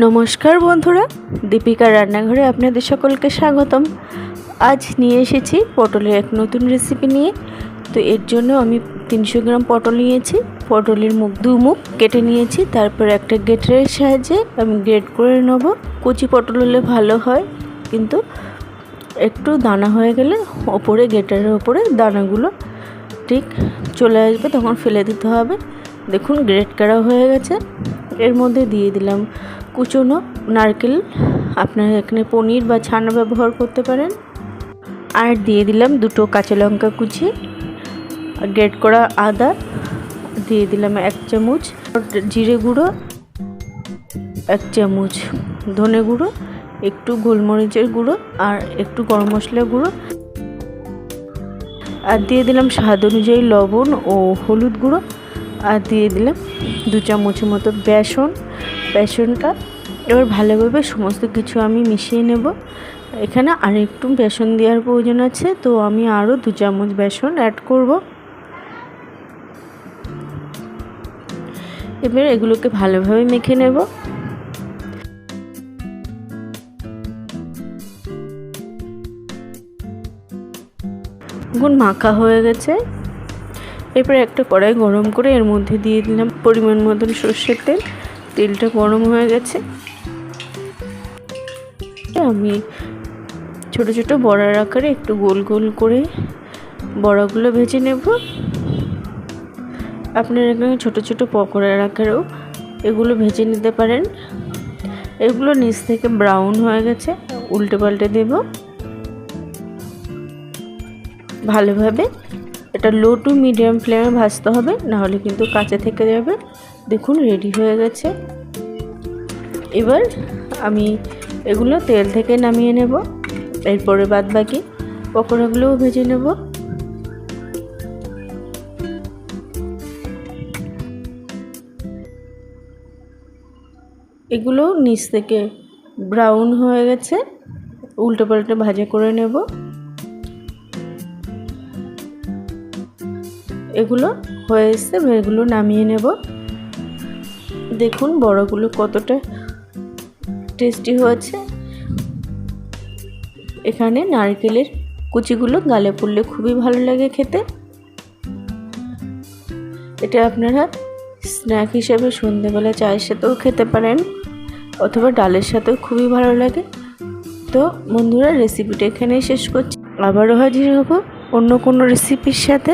নমস্কার বন্ধুরা, দীপিকার রান্নাঘরে আপনাদের সকলকে স্বাগতম। আজ নিয়ে এসেছি পটলের এক নতুন রেসিপি নিয়ে। তো এর জন্য আমি তিনশো গ্রাম পটল নিয়েছি, পটলের মুখ দু মুখ কেটে নিয়েছি, তারপর একটা গেটের সাহায্যে আমি গ্রেড করে নেব। কচি পটল হলে ভালো হয়, কিন্তু একটু দানা হয়ে গেলে ওপরে গেটারের ওপরে দানাগুলো ঠিক চলে আসবে, তখন ফেলে দিতে হবে। দেখুন, গ্রেট করা হয়ে গেছে। এর মধ্যে দিয়ে দিলাম কুচনো নারকেল। আপনারা এখানে পনির বা ছানা ব্যবহার করতে পারেন। আর দিয়ে দিলাম দুটো কাঁচা লঙ্কা কুচি, গ্রেট করা আদা। দিয়ে দিলাম এক চামচ জিরে গুঁড়ো, এক চামচ ধনে গুঁড়ো, একটু গোলমরিচের গুঁড়ো আর একটু গরম মশলা গুঁড়ো। আর দিয়ে দিলাম স্বাদ অনুযায়ী লবণ ও হলুদ গুঁড়ো। আর দিয়ে দিলাম দু চামচের মতো বেসন, বেসনটা। এবার ভালোভাবে সমস্ত কিছু আমি মিশিয়ে নেব। এখানে আর একটু বেসন দেওয়ার প্রয়োজন আছে, তো আমি আরও দু চামচ বেসন অ্যাড করব। এবার এগুলোকে ভালোভাবে মেখে নেব। গুণ মাখা হয়ে গেছে। এরপরে একটা কড়াই গরম করে এর মধ্যে দিয়ে দিলাম পরিমাণ মতন সর্ষের তেল। তেলটা গরম হয়ে গেছে। আমি ছোট ছোট বড়ার আকারে একটু গোল গোল করে বড়াগুলো ভেজে নেব। আপনারা এখানে ছোট ছোট পকোড়ার আকারেও এগুলো ভেজে নিতে পারেন। এগুলো নিচ থেকে ব্রাউন হয়ে গেছে, উল্টে পাল্টে দেব। ভালোভাবে এটা লো টু মিডিয়াম ফ্লেমে ভাজতে হবে, নাহলে কিন্তু কাঁচা থেকে যাবে। দেখুন রেডি হয়ে গেছে। এবার আমি এগুলো তেল থেকে নামিয়ে নেব। এরপরে বাদ বাকি পকোড়াগুলোও ভেজে নেব। এগুলো নিচ থেকে ব্রাউন হয়ে গেছে। উল্টো পাল্টে ভাজা করে নেব। এগুলো হয়ে এসছে এগুলো নামিয়ে নেব। দেখুন বড়গুলো কতটা টেস্টি হয়েছে। এখানে নারকেলের কুচিগুলো গালে পড়লে খুবই ভালো লাগে খেতে। এটা আপনারা স্ন্যাক হিসেবে সন্ধেবেলা চায়ের সাথেও খেতে পারেন, অথবা ডালের সাথেও খুবই ভালো লাগে। তো বন্ধুরা রেসিপিটা এখানেই শেষ করছি। আবারও হাজির হব অন্য কোনো রেসিপির সাথে।